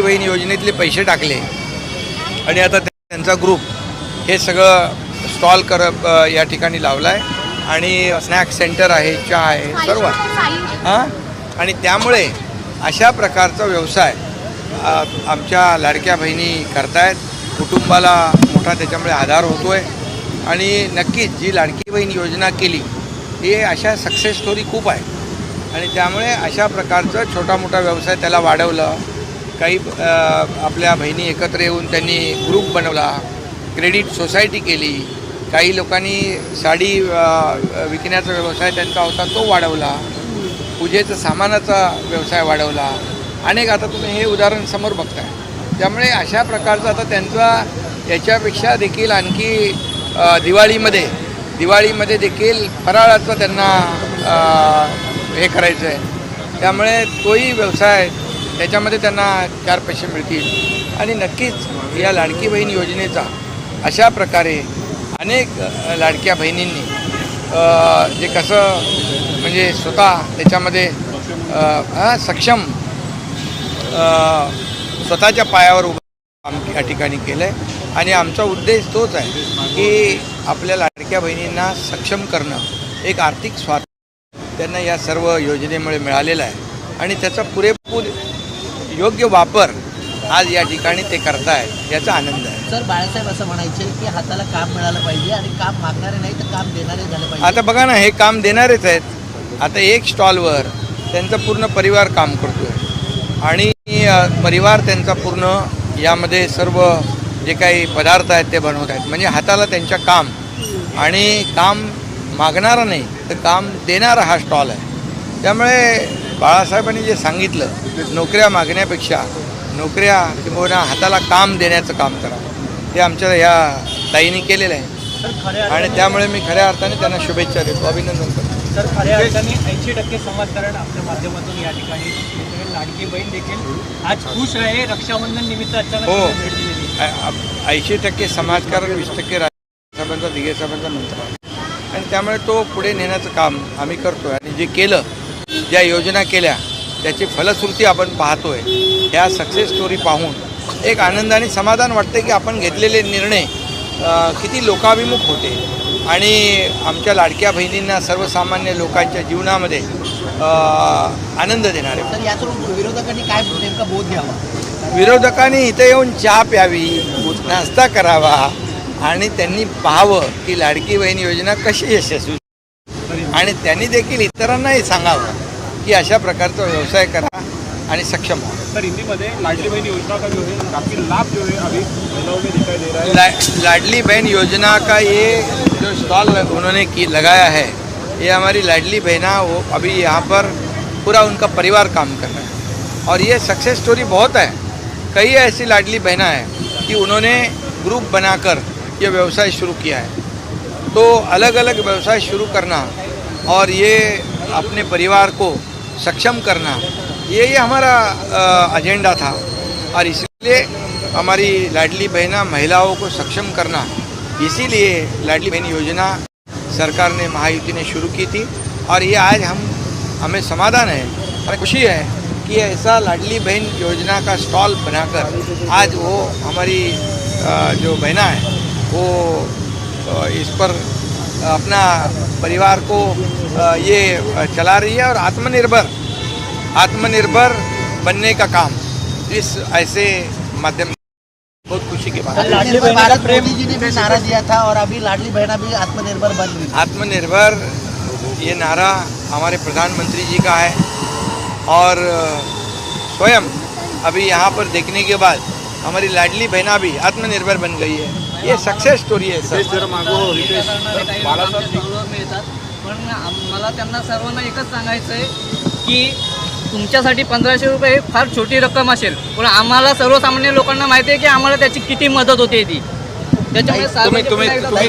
बहीण योजनेतले पैसे टाकले. आणि आता त्यांचा ग्रुप हे सगळं स्टॉल कर या ठिकाणी लावला आहे आणि स्नॅक सेंटर आहे चहा आहे सर्व हां? आणि त्यामुळे अशा प्रकारचा व्यवसाय आमच्या लाडक्या बहिणी करतायत. कुटुंबाला मोठा त्याच्यामुळे आधार होतो आहे आणि नक्कीच जी लाडकी बहीण योजना केली ही अशा सक्सेस स्टोरी खूप आहे. आणि त्यामुळे अशा प्रकारचं छोटा मोठा व्यवसाय त्याला वाढवलं. काही आपल्या बहिणी एकत्र येऊन त्यांनी ग्रुप बनवला क्रेडिट सोसायटी केली. काही लोकांनी साडी विकण्याचा व्यवसाय त्यांचा होता तो वाढवला. पूजेचं सामानाचा व्यवसाय वाढवला. अनेक आता तुम्ही हे उदाहरण समोर बघताय. त्यामुळे अशा प्रकारचा आता त्यांचा याच्यापेक्षा देखील आणखी दिवाळीमध्ये दिवाळीमध्ये देखील फराळाचं त्यांना हे करायचं आहे त्यामुळे तोही व्यवसाय त्याच्यामध्ये त्यांना चार पैसे मिळतील. आणि नक्कीच या लाडकी बहीण योजनेचा अशा प्रकारे अनेक लाडक्या बहिणींनी जे कसं म्हणजे स्वतः त्याच्यामध्ये सक्षम स्वतःच्या पायावर उभं काम या ठिकाणी केलं आहे आणि आमचा उद्देश तोच आहे की आपल्या लाडक्या बहिणींना सक्षम करणं एक आर्थिक स्वातंत्र्य त्यांना या सर्व योजनेमुळे मिळालेलं आहे. आणि त्याचा पुरेपूर योग्य वापर आज या ठिकाणी ते करतायत याचा आनंद आहे. सर बाळासाहेब असं म्हणायचे की हाताला काम मिळालं पाहिजे आणि काम मागणारे नाही तर काम देणारे झाले पाहिजे. आता बघा ना हे काम देणारेच आहेत. आता एक स्टॉलवर त्यांचा पूर्ण परिवार काम करतो आहे आणि परिवार त्यांचा पूर्ण यामध्ये सर्व जे काही पदार्थ आहेत ते बनवत आहेत. म्हणजे हाताला त्यांच्या काम. आणि काम मागणारा नाही तर काम देणारा हा स्टॉल आहे. त्यामुळे बाळासाहेबांनी जे सांगितलं नोकऱ्या मागण्यापेक्षा नोकऱ्या किंवा हाताला काम देण्याचं काम करा. ते आमच्या ह्या ताईने केलेलं आहे. आणि त्यामुळे मी खऱ्या अर्थाने त्यांना शुभेच्छा देतो. अभिनंदन करतो. सर खऱ्या अर्थाने ऐंशी टक्के समाजकारण आपल्या माध्यमातून या ठिकाणी. लाडकी बहीण देखील आज खुश आहे. रक्षाबंधन निमित्त हो. ऐंशी टक्के समाजकारण वीस टक्के साहेबांचा दिघे साहेबांचा नंतर. आणि त्यामुळे तो पुढे नेण्याचं काम आम्ही करतोय. आणि जे केलं ज्या योजना केल्या त्याची फलश्रुती आपण पाहतोय. ह्या सक्सेस स्टोरी पाहून एक आनंद आणि समाधान वाटते की आपण घेतलेले निर्णय किती लोकाभिमुख होते. आणि आमच्या लाडक्या बहिणींना सर्वसामान्य लोकांच्या जीवनामध्ये आनंद देणारे. विरोधकांनी काय नेमका बोध घ्यावा? विरोधकांनी इथे येऊन चहा प्यावी नाश्ता करावा आणि त्यांनी पाहावं की लाडकी बहीण योजना कशी यशस्वी आणि त्यांनी देखील इतरांनाही सांगावं. की अशा प्रकार प्रकारचा व्यवसाय करा आणि सक्षम हो सर हिंदी में लाडली बहन योजना का जो है काफ़ी लाभ जो है अभी महिलाओं में दिखाई दे रहा है। ला, लाडली बहन योजना का ये जो स्टॉल उन्होंने की लगाया है ये हमारी लाडली बहना वो अभी यहाँ पर पूरा उनका परिवार काम कर रहा है। और ये सक्सेस स्टोरी बहुत है। कई ऐसी लाडली बहना है कि उन्होंने ग्रुप बनाकर ये व्यवसाय शुरू किया है। तो अलग अलग व्यवसाय शुरू करना और ये अपने परिवार को सक्षम करना। ये ये हमारा एजेंडा था। और इसलिए हमारी लाडली बहना महिलाओं को सक्षम करना। इसीलिए लाडली बहन योजना सरकार ने, महायुति ने शुरू की थी। और ये आज हम, हमें समाधान है। हमें खुशी है कि ऐसा लाडली बहन योजना का स्टॉल बनाकर आज वो हमारी जो बहना है, वो इस पर अपना परिवार को ये चला रही है और आत्मनिर्भर आत्मनिर्भर बनने का काम इस ऐसे माध्यम बहुत खुशी की बात है। भारत मोदी जी ने भी नारा दिया था और अभी लाडली बहना भी आत्मनिर्भर बन गई आत्मनिर्भर ये नारा हमारे प्रधानमंत्री जी का है और स्वयं अभी यहाँ पर देखने के बाद हमारी लाडली बहना भी आत्मनिर्भर बन गई है। ये सक्सेस स्टोरी है सर मिळतात पण मला त्यांना सर्वांना एकच सांगायचं आहे की तुमच्यासाठी पंधराशे रुपये ही फार छोटी रक्कम असेल पण आम्हाला सर्वसामान्य लोकांना माहिती आहे की आम्हाला त्याची किती मदत होते ती त्याच्यामुळे तुम्ही तुम्ही